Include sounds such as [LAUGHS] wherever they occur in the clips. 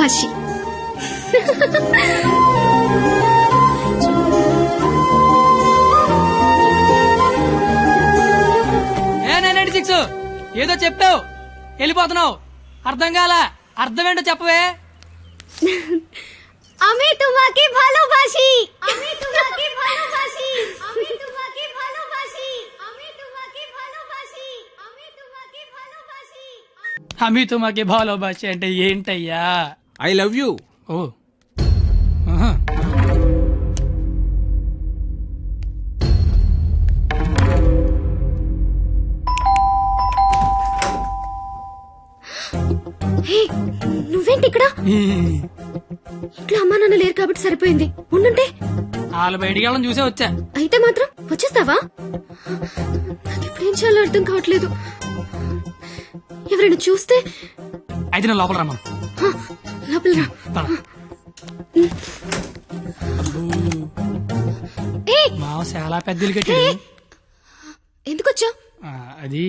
ভালোবাসি ఏ nine ninety six ఏదో చెప్పావు వెళ్ళిపోతున్నావు అర్థం కాల అర్థం ఏంటో చెప్పవే আমি তোমাকে ভালোবাসি আমি তোমাকে ভালোবাসি আমি তোমাকে ভালোবাসি আমি তোমাকে ভালোবাসি আমি তোমাকে ভালোবাসি హమీ తుమాకి భాలో భాష అంటే ఏంటయ్యా ఐ లవ్ యూ. ఓ. ఆహా. హే నువ్వేంటి ఇక్కడ? ఇంట్లో అమ్మా నాన్న లేరు కాబట్టి సరిపోయింది. ఉండుంటే. వాళ్ళు బయటికి వెళ్ళడం చూసే వచ్చా. అయితే మాత్రం వచ్చేస్తావా? నాకు ఇప్పుడేం చేయాలో అర్థం కావట్లేదు. ఎవరైనా చూస్తే. అయితే నేను లోపల రమ్మను. లోపల మావ చాలా పెద్దలు కట్టి ఎందుకు వచ్చా అది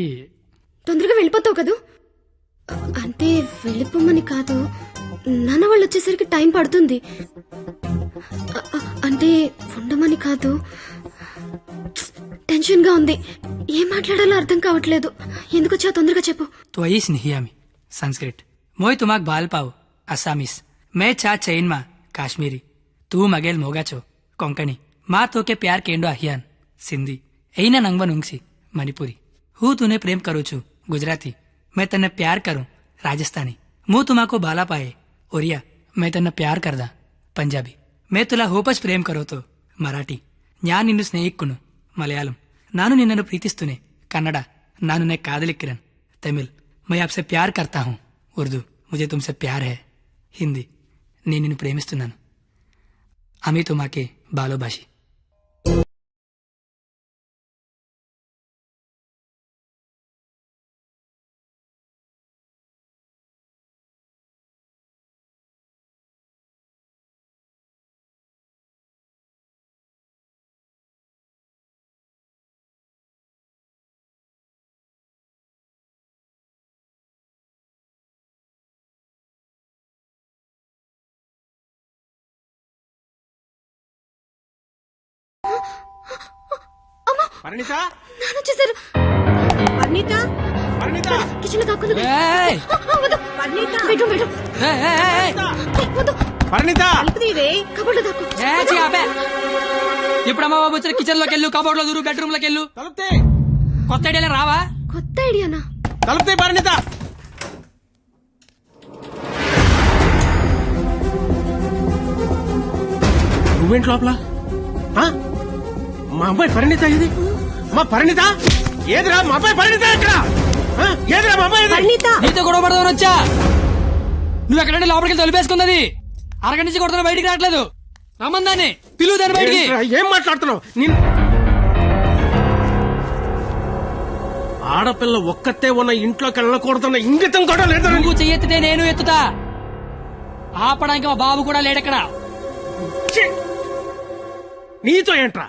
తొందరగా వెళ్ళిపోతావు కదూ అంటే వెళ్ళిపోమని కాదు నాన్న వాళ్ళు వచ్చేసరికి టైం పడుతుంది అంటే ఉండమని కాదు టెన్షన్గా ఉంది ఏం మాట్లాడాలో అర్థం కావట్లేదు ఎందుకు వచ్చావు తొందరగా చెప్పు త్వయి స్నేహియామి సంస్కృత్ మోయ్ తుమాక్ బాల్పావు बाल पाव असामीस मैं चा चैन मा काश्मीरी तू मगेल मोगाचो कोंकणी मा तो के प्यार केंडो अहियान सिंधी एना नंगवन उंगसी मणिपुरी हूँ तूने प्रेम करू छू गुजराती मैं तन्ने प्यार करूं राजस्थानी मुंह तुमाको बाला पाए ओरिया मैं तन्ने प्यार करदा पंजाबी मैं तुला होपच प्रेम करो तो मराठी ഞാൻ నిన్ను స్నేహిక్కును మలయాళం నాను నిన్నను ప్రీతిస్తూనే కన్నడ నాను నే కాదలిక్కిరన్ తమిళ్ मैं आपसे प्यार करता हूँ उर्दू मुझे तुमसे प्यार है హిందీ. నేను నిన్ను ప్రేమిస్తున్నాను. అమితో మాకే బాలోభాషి పరిణిత? నాన్న వచ్చేసారు పర్ణిత? పరిణిత? కిచెన్లో దాక్కున్నది ఏయ్! వద్దు. పర్ణిత? Bedroom bedroom. ఏయ్, ఏయ్, ఏయ్! ఏయ్, వద్దు. పరిణిత? తలుపుతీవే కబోర్డ్లో దాక్కు ఏ, చీ, ఆపే. ఇప్పుడు అమ్మ బాబు వచ్చిన కిచెన్లోకి వెళ్ళు కబోర్డ్లో దూరు బెడ్రూమ్లోకి వెళ్ళు. తలుపుతే. కొత్త ఐడియా రావా? కొత్త ఐడియానా? తలుపుతే పరిణిత. నువ్వేంటి లోపల? ఆ? మా అమ్మాయి పరిణిత ఇది? మా పరిణిత? ఏదిరా? మా అమ్మాయి పరిణిత ఎక్కడ? ఆ? ఏదిరా మా అమ్మాయి ఇది? పర్ణిత! నీతో గొడవ పడదామని వచ్చా? నువ్వు ఎక్కడంటే లోపలికి తొలిపేసుకున్నది అరగంట నుంచి కొడుతున్నా బయటికి రావట్లేదు. రమ్మందాన్ని పిలువు దాన్ని బయటికి. ఏంట్రా, ఏం మాట్లాడుతున్నావు? నిన్ ఆడపిల్ల ఒక్కతే ఉన్న ఇంట్లోకి వెళ్ళకూడదన్న ఇంగితం కూడా లేదా. నువ్వు చెయ్యెత్తితే నేను ఎత్తుతా. ఆపడానికి మా బాబు కూడా లేడక్కడ! నీతో ఏంట్రా?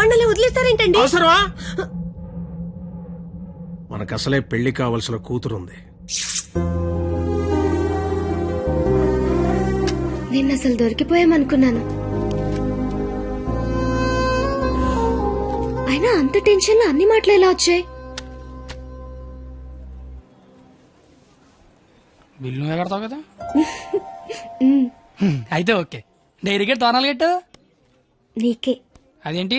బండలే వదిలేస్తారేంటండి? అవసరమా? మనకు అసలే పెళ్ళి కావలసిన కూతురుంది. నేను అసలు దొరికిపోయామనుకున్నాను. అయినా అంత టెన్షన్లో అన్ని మాటలు ఎలా వచ్చాయి? బిల్లు కడతావు కదా? [LAUGHS] హ్మ్, అయితే ఓకే. డైరీకి తోనాలు కట్టు నీకే. అదేంటి?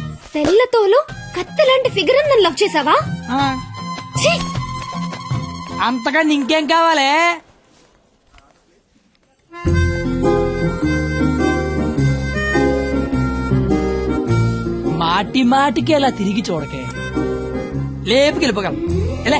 తెల్లతోలు కత్తి లాంటి ఫిగర్ నన్ను లవ్ చేసావా ఆ, ఛీ! అంతగా ఇంకేం కావాలి? మాటి మాటికి అలా తిరిగి చూడకే. లేపుకి వెళ్ళిపోగలం ఎలా?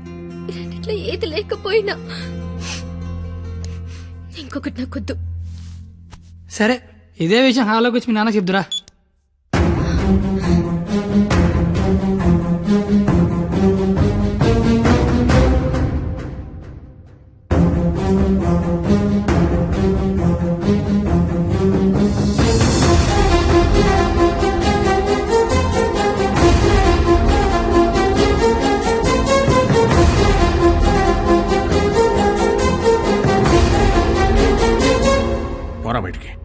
రెండిట్లో ఏది లేకపోయినా ఇంకొకటి నాకొద్దు. సరే ఇదే విషయం హాల్లోకి వచ్చి మీ నాన్న చెప్దురా.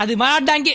అది మాట్లాడడానికి